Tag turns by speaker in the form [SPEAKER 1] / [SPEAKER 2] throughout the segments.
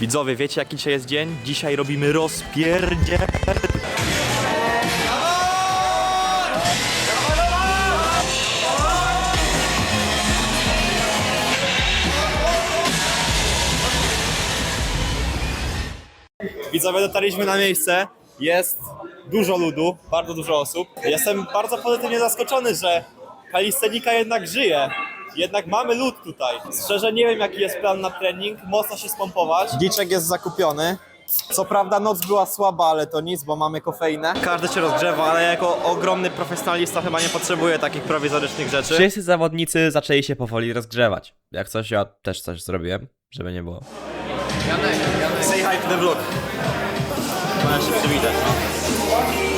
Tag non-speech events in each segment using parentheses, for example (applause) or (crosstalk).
[SPEAKER 1] Widzowie, wiecie jaki dzisiaj jest dzień? Dzisiaj robimy rozpierdzie... Widzowie, dotarliśmy na miejsce. Jest dużo ludu, bardzo dużo osób. Jestem bardzo pozytywnie zaskoczony, że kalistenika jednak żyje. Jednak mamy lód tutaj. Szczerze nie wiem jaki jest plan na trening, mocno się spompować. Giczek jest zakupiony. Co prawda noc była słaba, ale to nic, bo mamy kofeinę. Każdy się rozgrzewa, ale jako ogromny profesjonalista chyba nie potrzebuję takich prowizorycznych rzeczy.
[SPEAKER 2] Wszyscy zawodnicy zaczęli się powoli rozgrzewać. Jak coś, ja też coś zrobiłem, żeby nie było.
[SPEAKER 1] Say hi to the vlog. Możesz się przywitać.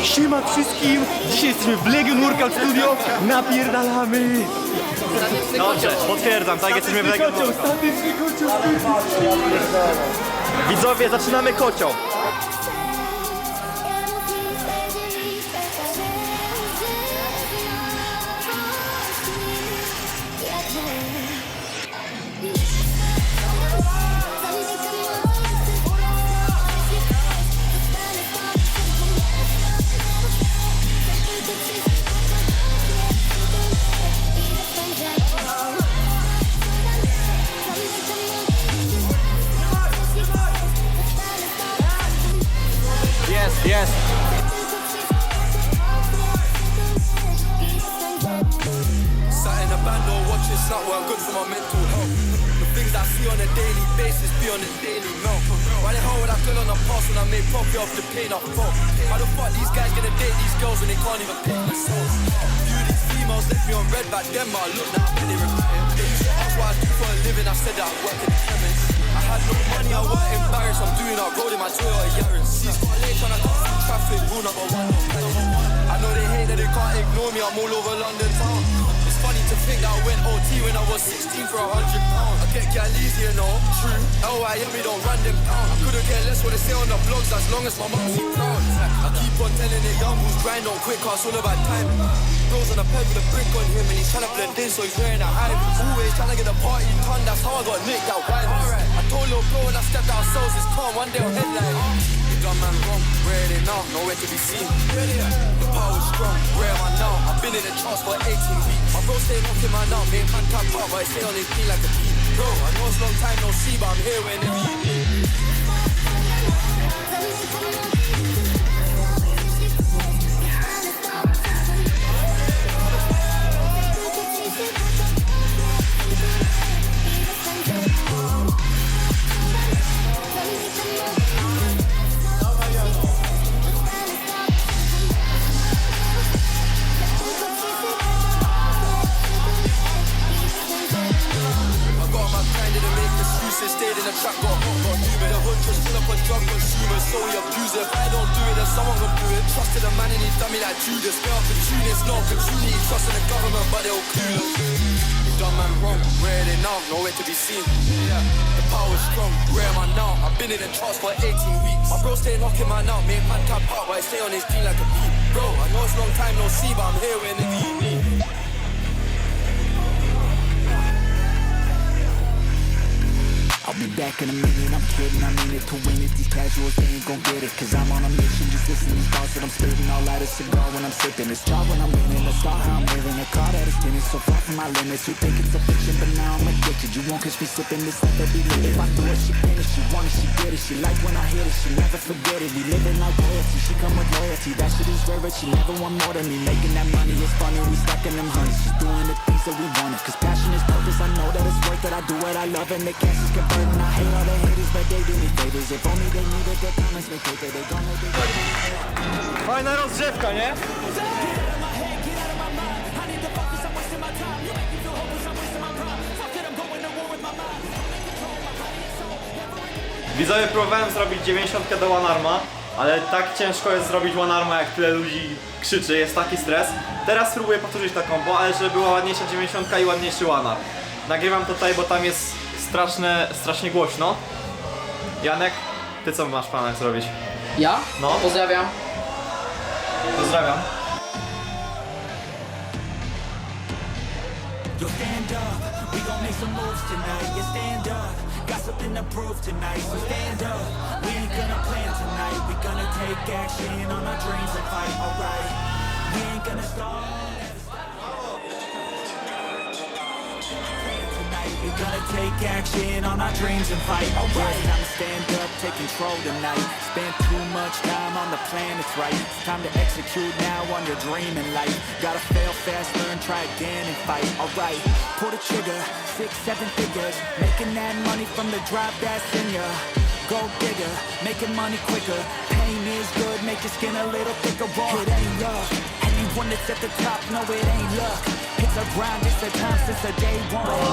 [SPEAKER 1] Siema wszystkim! Dzisiaj jesteśmy w Legion Workout Studio. Napierdalamy! Dobrze, potwierdzam, tak jesteśmy w Legion Workout. Widzowie, zaczynamy kocioł.
[SPEAKER 3] Snap good for my mental health. The things I see on a daily basis be on the daily milk. Why the hell would I kill on the past when I made profit off the pain I felt? How the fuck these guys gonna date these girls when they can't even pay themselves? View these females left me on red back then, but I look now, they regret it. What I do for a living, I said that I work in the chemist. I had no money, I weren't embarrassed. I'm doing that road in my Toyota Yaris. It's quite late trying to cut traffic, rule number one. I know they hate that they can't ignore me. I'm all over London town. To think I went OT when I was 16 for a hundred pounds. I get gal easy, you know. True. LYM, we don't run them. I couldn't care less what they say on the blogs as long as my mum see proud. I keep on telling the young who's grind on quick, cause all about time. Bros on a peg with a brick on him and he's trying to blend in, so he's wearing a high. Always trying to get the party done. That's how I got nicked that wine. Alright. I told little bro when I stepped out, souls is calm. One day I'll headline. You done man wrong, where they now, nowhere to be seen. The power's strong, where am I now? I've been in the charts for 18 weeks. My bro stay man out, me and man tap out, but I stay on his feet like a key. Bro, I know it's long time no see, but I'm here whenever you need. The it's not opportunity. Trusting the government, but they'll clue us. Done man wrong, where they now? Nowhere to be seen. Yeah. The power's strong, where am I now? I've been in the charts for 18 weeks. My bro stay knocking man out, and man tap out, but I stay on his team like a beat. Bro, I know it's long time no see, but I'm here whenever you need.
[SPEAKER 4] Be back in a minute, I'm kidding, I mean it. To win it These casuals, they ain't gon' get it. Cause I'm on a mission, just listen to these thoughts that I'm spitting. I'll light a cigar when I'm sipping. It's job when I'm winning, let's start how I'm living. A car that is spinning so far from my limits. You think it's a fiction, but now I'm addicted You. Won't catch me sipping this stuff every lit If I do it, she finish, she want it, she get it. She like when I hit it, she never forget it. We living like royalty, she come with loyalty. That shit is rare, but she never want more than me. Making that money, it's funny, we stacking them honeys She's doing the things we wanted. Cause passion is purpose, I know that it's worth it. I do what I love and the is converting I hate all the haters, but they do me favors. If only they knew that their comments make paper They gon' make it
[SPEAKER 1] Fajna rozgrzewka, nie? Widzowie, próbowałem zrobić 90 do One Arma, ale tak ciężko jest zrobić One Arma, jak tyle ludzi krzyczy, jest taki stres. Teraz spróbuję powtórzyć to combo, ale żeby była ładniejsza 90 i ładniejszy One Arm. Nagrywam tutaj, bo tam jest straszne, strasznie głośno. Janek, ty co masz w planach zrobić?
[SPEAKER 5] Ja?
[SPEAKER 1] No.
[SPEAKER 5] Pozdrawiam.
[SPEAKER 1] Pozdrawiam.
[SPEAKER 4] Yo, stand up, we gon' make some moves tonight. Yeah, stand up. Got something to prove tonight, so stand up. We ain't gonna plan action on our dreams and fight. Alright, we ain't gonna stall. We gotta take action on our dreams and fight. Alright, it's time to stand up, take control tonight. Spend too much time on the plan, it's right. It's time to execute now on your dream in life. Gotta fail fast, learn, try again and fight. Alright, pull the trigger, six, seven figures. Making that money from the drive that's in ya. Go digger, making money quicker. Pain is good, make your skin a little thicker. Raw. It ain't love. Anyone that's at the top, no, it ain't luck. It's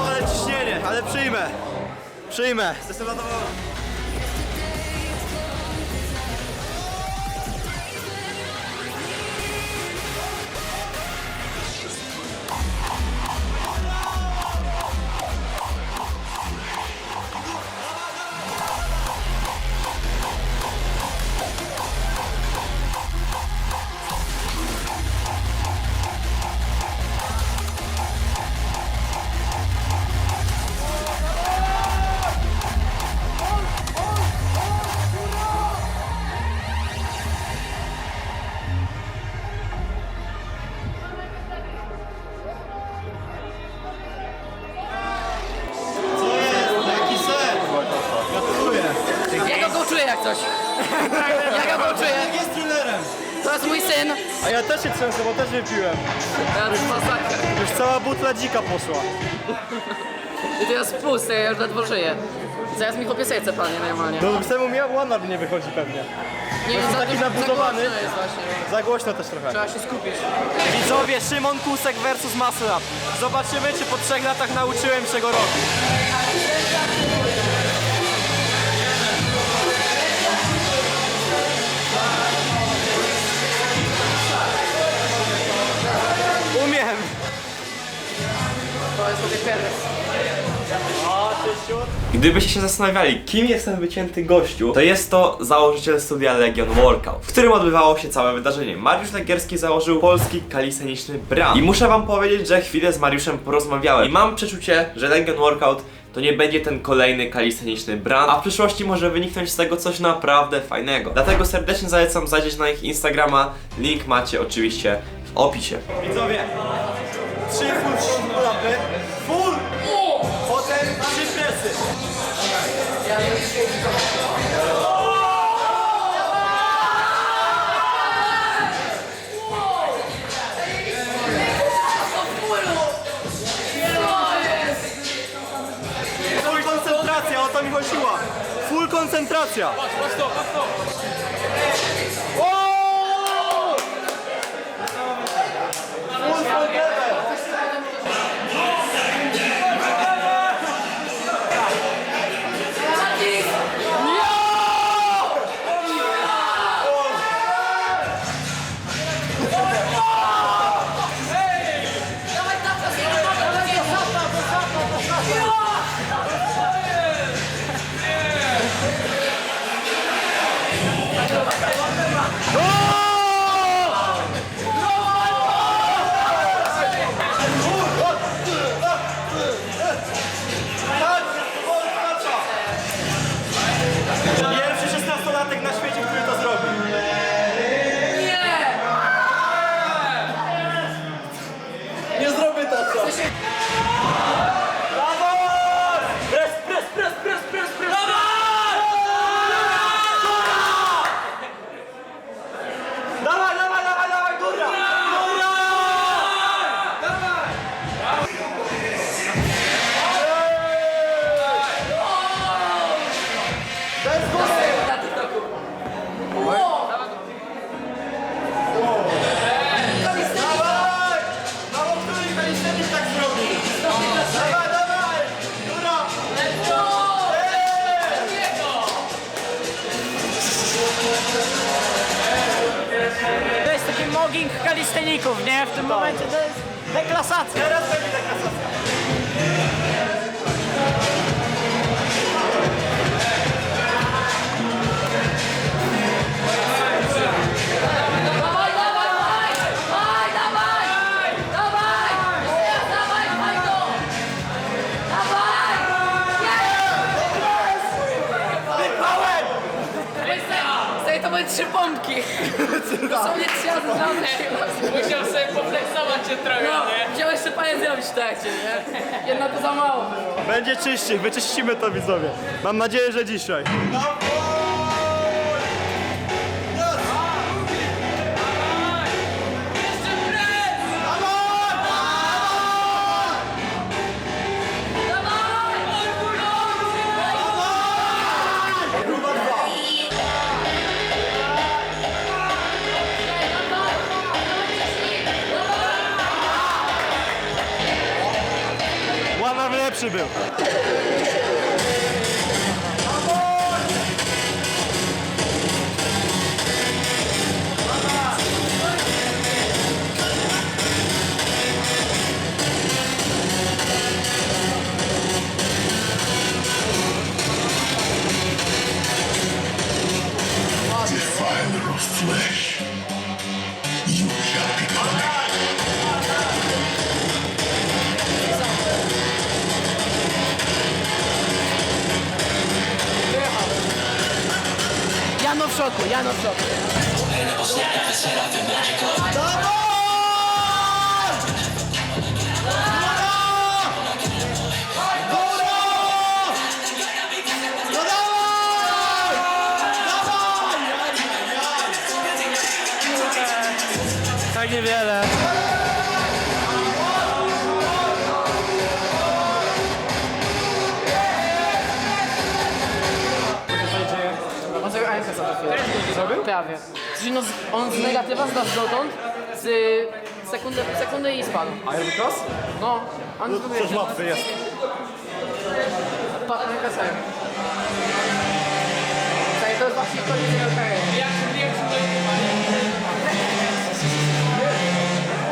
[SPEAKER 1] ale ciśnienie, ale przyjmę. Przyjmę, jestem też wypiłem.
[SPEAKER 5] To jest masakra.
[SPEAKER 1] Już cała butla dzika poszła.
[SPEAKER 5] I jest pusty, ja już ledwo żyję. Zaraz mi chłopie serce palnie normalnie.
[SPEAKER 1] No temu mi one nie wychodzi pewnie.
[SPEAKER 5] Nie
[SPEAKER 1] jest
[SPEAKER 5] za
[SPEAKER 1] taki
[SPEAKER 5] dużo- za
[SPEAKER 1] zabudowany.
[SPEAKER 5] głośno jest właśnie.
[SPEAKER 1] Za głośno też trochę.
[SPEAKER 5] Trzeba się skupić.
[SPEAKER 1] Widzowie, Szymon Kusek versus Muscle Up. Zobaczymy, czy po trzech latach nauczyłem się go robić.
[SPEAKER 2] Gdybyście się zastanawiali, kim jest ten wycięty gościu, to jest to założyciel studia Legion Workout, w którym odbywało się całe wydarzenie. Mariusz Legierski założył polski kaliseniczny brand. I muszę wam powiedzieć, że chwilę z Mariuszem porozmawiałem i mam przeczucie, że Legion Workout to nie będzie ten kolejny kaliseniczny brand, a w przyszłości może wyniknąć z tego coś naprawdę fajnego. Dlatego serdecznie zalecam zajrzeć na ich Instagrama, link macie oczywiście w opisie.
[SPEAKER 1] Widzowie, trzy full pull-upy. Full! Koncentracja. O!
[SPEAKER 6] Mogging kalisteników, nie? W tym momencie to jest deklasacja.
[SPEAKER 1] Teraz będzie taka
[SPEAKER 5] Dosłownie trzy razy żadne.
[SPEAKER 6] Musiał sobie poflexować się trochę,
[SPEAKER 5] No,
[SPEAKER 6] nie?
[SPEAKER 5] chciałem jeszcze panie zrobić w trakcie, nie? Jedna to za mało było.
[SPEAKER 1] Będzie czyściej, wyczyścimy to widzowie. Mam nadzieję, że dzisiaj. Pucharow lepszy był.
[SPEAKER 7] Define
[SPEAKER 5] the reflect. Szoku, Jano szoku. Prawie. Czyli no, z- on z negatywa zdał dotąd, z y, sekundy, sekundy i spadł.
[SPEAKER 1] Iron Cross?
[SPEAKER 5] No, on tu
[SPEAKER 1] Przecież łatwy jest.
[SPEAKER 5] Pa, AMK sobie. Tak, to jest właśnie koniec jego kariery.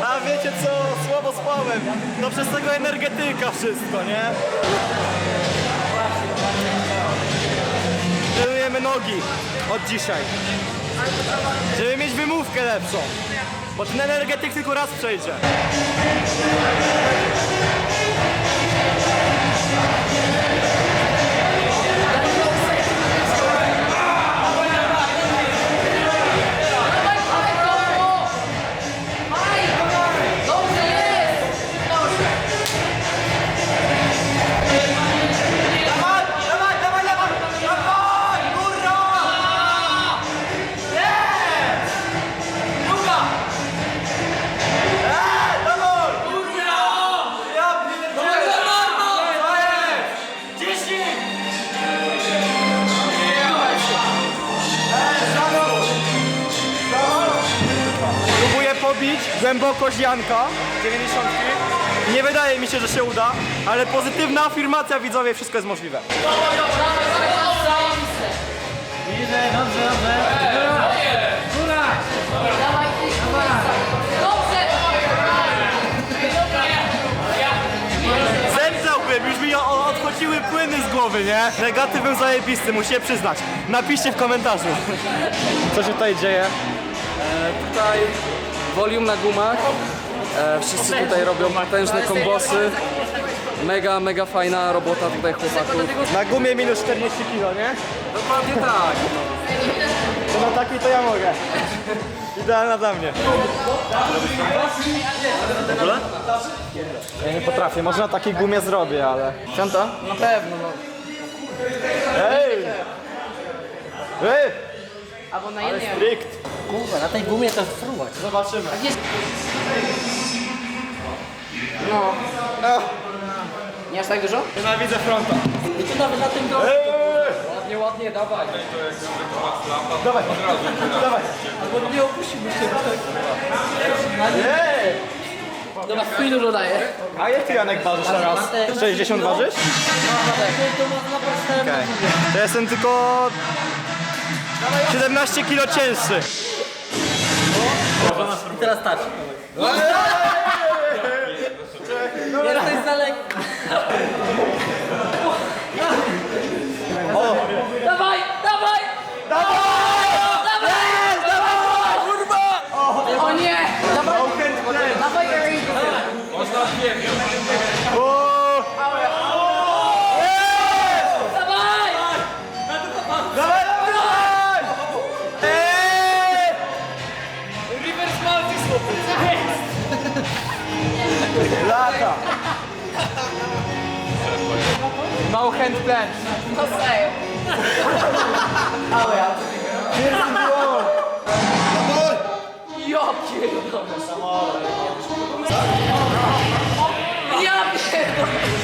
[SPEAKER 1] A wiecie co? Słabo spałem. No przez tego energetyka wszystko, nie? Trenujemy nogi od dzisiaj. Żeby mieć wymówkę lepszą. Bo ten energetyk tylko raz przejdzie. Głębokość Janka 90. Nie wydaje mi się, że się uda, ale pozytywna afirmacja widzowie, wszystko jest możliwe.
[SPEAKER 5] Dawaj, ty Dobrze!
[SPEAKER 1] Zemdlałbym, już mi o- odchodziły płyny z głowy, nie? Negatyw był zajebisty, muszę przyznać. Napiszcie w komentarzu. Co się tutaj dzieje?
[SPEAKER 8] Tutaj volume na gumach. E, wszyscy tutaj robią potężne kombosy. Mega, mega fajna robota tutaj chłopaków.
[SPEAKER 1] Na gumie minus 40 kg, nie?
[SPEAKER 8] Dokładnie tak.
[SPEAKER 1] To na taki to ja mogę. Idealna dla mnie. W ogóle? Ja nie potrafię, może na takiej gumie zrobię, ale...
[SPEAKER 5] Piąta? Na pewno, no.
[SPEAKER 1] Ej! Ej!
[SPEAKER 5] Albo na jednej.
[SPEAKER 1] Strikt!
[SPEAKER 6] Kurwa, na tej gumie to fruwać.
[SPEAKER 1] Zobaczymy.
[SPEAKER 5] No. Nie aż tak dużo?
[SPEAKER 1] Nienawidzę fronta.
[SPEAKER 6] I tu nawet na tym go...
[SPEAKER 1] Ej!
[SPEAKER 8] Ładnie, ładnie, dawaj.
[SPEAKER 1] Dawaj, dawaj.
[SPEAKER 6] Albo nie opuściłbyś się.
[SPEAKER 1] Ej!
[SPEAKER 5] Dobra, chuj dużo daje.
[SPEAKER 1] A jak ty Janek ważysz teraz? 60 ważysz?
[SPEAKER 6] To można postęp.
[SPEAKER 1] Okej. To jestem tylko 17 kilo cięższy.
[SPEAKER 6] I teraz tak. Jesteś za lekki. (laughs)
[SPEAKER 1] Lata! Mało
[SPEAKER 5] hand plan. Kostają. Ale ja...
[SPEAKER 6] Pierwszy było! Jakie Ja
[SPEAKER 1] pierdolę!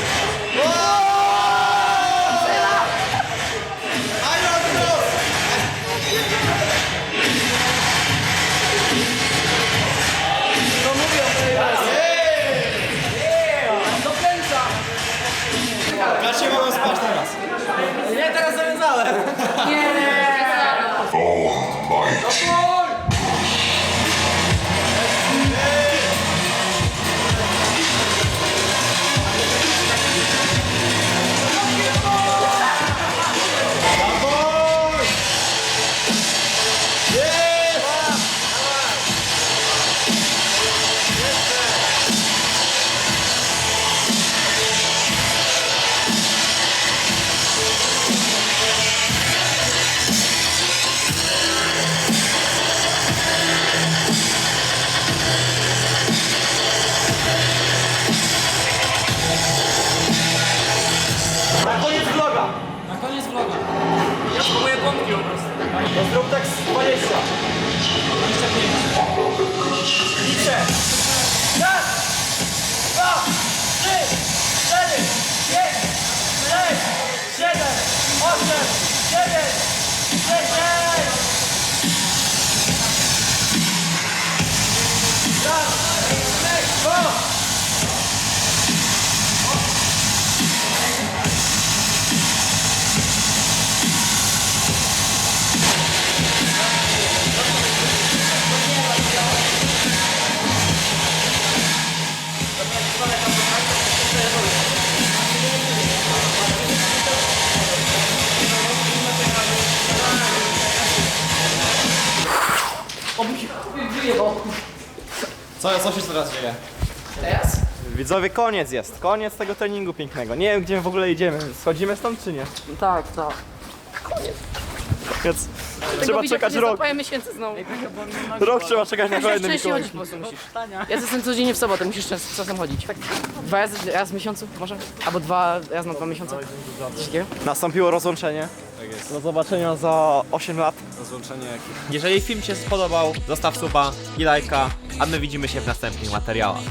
[SPEAKER 1] Co, co się teraz dzieje?
[SPEAKER 5] Teraz?
[SPEAKER 1] Widzowie, koniec jest. Koniec tego treningu pięknego. Nie wiem, gdzie w ogóle idziemy. Schodzimy stąd, czy nie?
[SPEAKER 5] Tak, tak.
[SPEAKER 1] Więc trzeba czekać rok.
[SPEAKER 5] Zapałem miesięcy znowu.
[SPEAKER 1] Rok trzeba czekać na
[SPEAKER 5] Musisz
[SPEAKER 1] kolejny Mikołaj.
[SPEAKER 5] chodzić po prostu musisz. Ja jestem codziennie w sobotę, musisz czas, czasem chodzić. Dwa razy raz w miesiącu może? Albo dwa raz na dwa miesiące? Coś takiego?
[SPEAKER 1] Nastąpiło rozłączenie. Tak jest. Do zobaczenia za 8 lat. Rozłączenie jakie? Jeżeli film Ci się spodobał, zostaw suba i lajka, a my widzimy się w następnych materiałach.